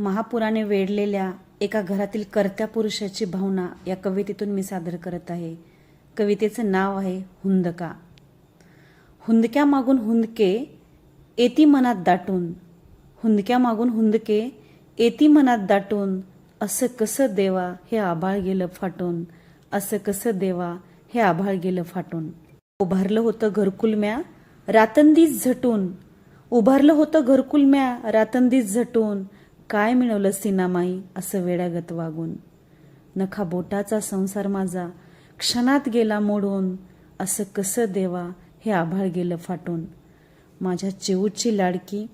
महापुराने वेढलेल्या एका घरातील कर्त्या पुरुषाची भावना या कवितेतून मी सादर करत आहे. कवितेचं नाव आहे हुंदका. हुंदक्या मागून हुंदके येती मनात दाटून. हुंदक्या मागून हुंदके येती मनात दाटून. असं कसं देवा हे आभाळ गेलं फाटून. असं कसं देवा हे आभाळ गेलं फाटून. उभारलं होतं घरकुलम्या रातंदीच झटून. उभारलं होतं घरकुलम्या रातंदीच झटून. काय मिळवलं सिनामाई असं वेड्यागत वागून? नखा बोटाचा संसार माझा क्षणात गेला मोडून असं कसं देवा हे आभाळ गेलं फाटून? माझ्या चिऊची लाडकी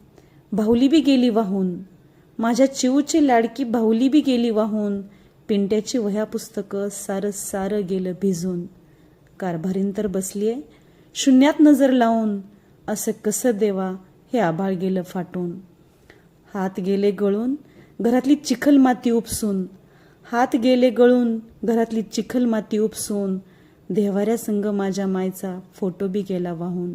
भाऊली बी गेली वाहून. माझ्या चिऊची लाडकी भाऊली बी गेली वाहून. पिंट्याची वह्या पुस्तकं सारं सारं गेलं भिजून. कारभारीन तर बसलीये शून्यात नजर लावून. असं कसं देवा हे आभाळ गेलं फाटून? हात गेले गळून घरातली चिखल माती उपसून. हात गेले गळून घरातली चिखल माती उपसून. देवाऱ्या संग माझ्या मायचा फोटो बी गेला वाहून.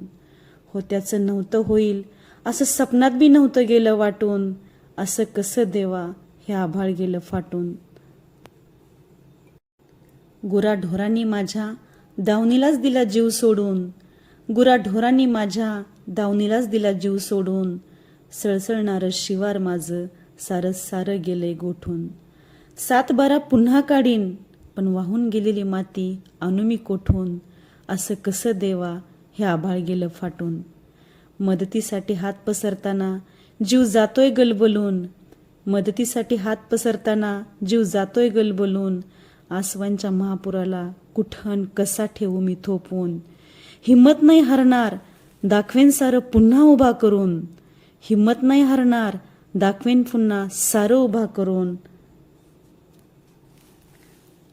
हो त्याचं नव्हतं होईल असं सपनात बी नव्हतं गेलं वाटून. असं कसं देवा हे आभाळ गेलं फाटून. गुराढोरांनी माझ्या दावणीलाच दिला जीव सोडून. गुराढोरांनी माझ्या दावणीलाच दिला जीव सोडून. सळसळणारं शिवार माझं सारं सारं गेलंय गोठून. सात बारा पुन्हा काढीन पण वाहून गेलेली माती आणू मी कोठून? असं कसं देवा हे आभाळ गेलं फाटून. मदतीसाठी हात पसरताना जीव जातोय गलबलून. मदतीसाठी हात पसरताना जीव जातोय गलबलून. आसवांच्या महापुराला कुठण कसा ठेवू मी थोपवून? हिम्मत नाही हरणार दाखवेन सारं पुन्हा उभा करून. हिम्मत नाही हरणार. दाखवेन पुन्हा सारं उभा करून.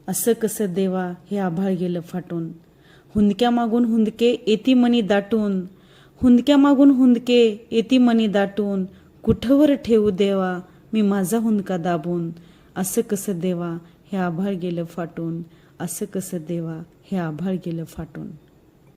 असं कसं देवा हे आभाळ गेलं फाटून. हुंदक्या मागून हुंदके येती मनी दाटून. हुंदक्या मागून हुंदके येती मनी दाटून. कुठवर ठेवू देवा मी माझा हुंदका दाबून. असं कसं देवा हे आभाळ गेलं फाटून. असं कसं देवा हे आभाळ गेलं फाटून.